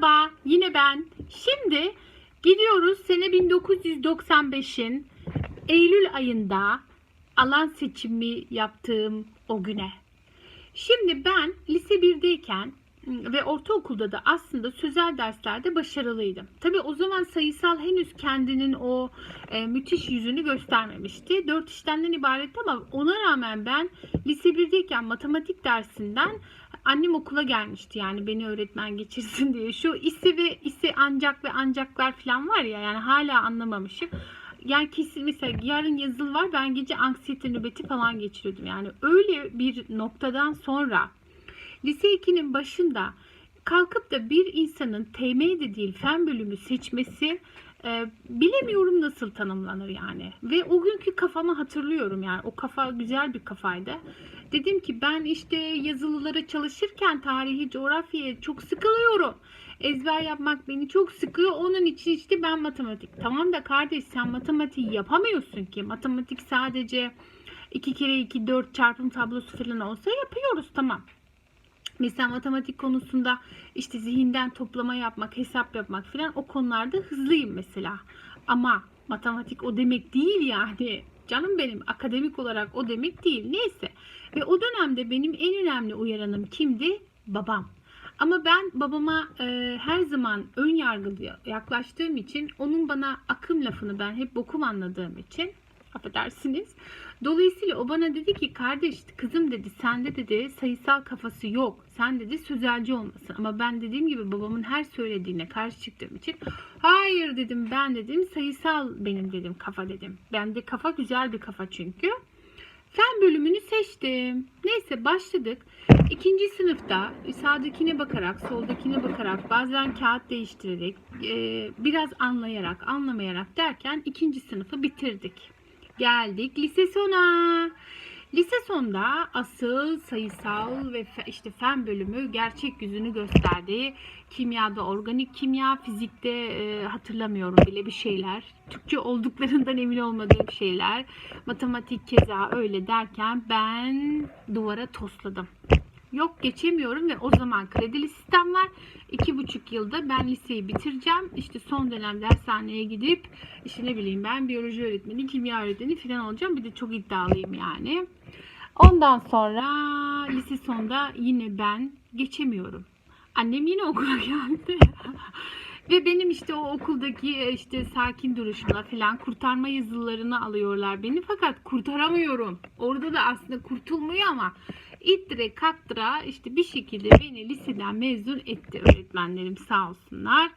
Merhaba, yine ben. Şimdi gidiyoruz sene 1995'in Eylül ayında alan seçimi yaptığım o güne. Şimdi ben lise 1'deyken ve ortaokulda da aslında sözel derslerde başarılıydım. Tabii o zaman sayısal henüz kendinin o e, müthiş yüzünü göstermemişti. Dört işlemden ibaretti ama ona rağmen ben lise 1'deyken matematik dersinden annem okula gelmişti yani beni öğretmen geçirsin diye. Şu isi ve isi ancak ve ancaklar falan var ya yani hala anlamamışım. Yani kesin mesela yarın yazılı var ben gece anksiyete nöbeti falan geçiriyordum. Yani öyle bir noktadan sonra lise 2'nin başında kalkıp da bir insanın TM de değil fen bölümü seçmesi e, bilemiyorum nasıl tanımlanır yani. Ve o günkü kafamı hatırlıyorum yani. O kafa güzel bir kafaydı. Dedim ki ben işte yazılılara çalışırken tarihi, coğrafyaya çok sıkılıyorum. Ezber yapmak beni çok sıkıyor. Onun için işte ben matematik. Tamam da kardeş sen matematiği yapamıyorsun ki. Matematik sadece 2 kere 2 4 çarpım tablosu falan olsa yapıyoruz tamam. Mesela matematik konusunda işte zihinden toplama yapmak, hesap yapmak falan o konularda hızlıyım mesela. Ama matematik o demek değil yani. Canım benim akademik olarak o demek değil. Neyse. Ve o dönemde benim en önemli uyaranım kimdi? Babam. Ama ben babama e, her zaman ön yargılı yaklaştığım için onun bana akım lafını ben hep bokum anladığım için affedersiniz. Dolayısıyla o bana dedi ki kardeş kızım dedi sende dedi sayısal kafası yok. Sen dedi sözelci olmasın. Ama ben dediğim gibi babamın her söylediğine karşı çıktığım için hayır dedim ben dedim sayısal benim dedim kafa dedim. Bende kafa güzel bir kafa çünkü. Fen bölümünü seçtim. Neyse başladık. İkinci sınıfta sağdakine bakarak, soldakine bakarak, bazen kağıt değiştirerek, biraz anlayarak, anlamayarak derken ikinci sınıfı bitirdik. Geldik lise sona. Lise sonda asıl sayısal ve fe- işte fen bölümü gerçek yüzünü gösterdi. Kimyada organik kimya, fizikte e, hatırlamıyorum bile bir şeyler. Türkçe olduklarından emin olmadığım şeyler. Matematik keza öyle derken ben duvara tosladım. Yok geçemiyorum ve o zaman kredili sistem var. İki buçuk yılda ben liseyi bitireceğim. İşte son dönem dershaneye gidip işte ne bileyim ben biyoloji öğretmeni, kimya öğretmeni falan olacağım. Bir de çok iddialıyım yani. Ondan sonra lise sonda yine ben geçemiyorum. Annem yine okula geldi. Ve benim işte o okuldaki işte sakin duruşumla falan kurtarma yazılarını alıyorlar beni. Fakat kurtaramıyorum. Orada da aslında kurtulmuyor ama ittire kaktıra işte bir şekilde beni liseden mezun etti öğretmenlerim sağ olsunlar.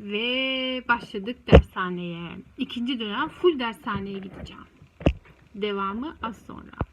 Ve başladık dershaneye. İkinci dönem full dershaneye gideceğim. Devamı az sonra.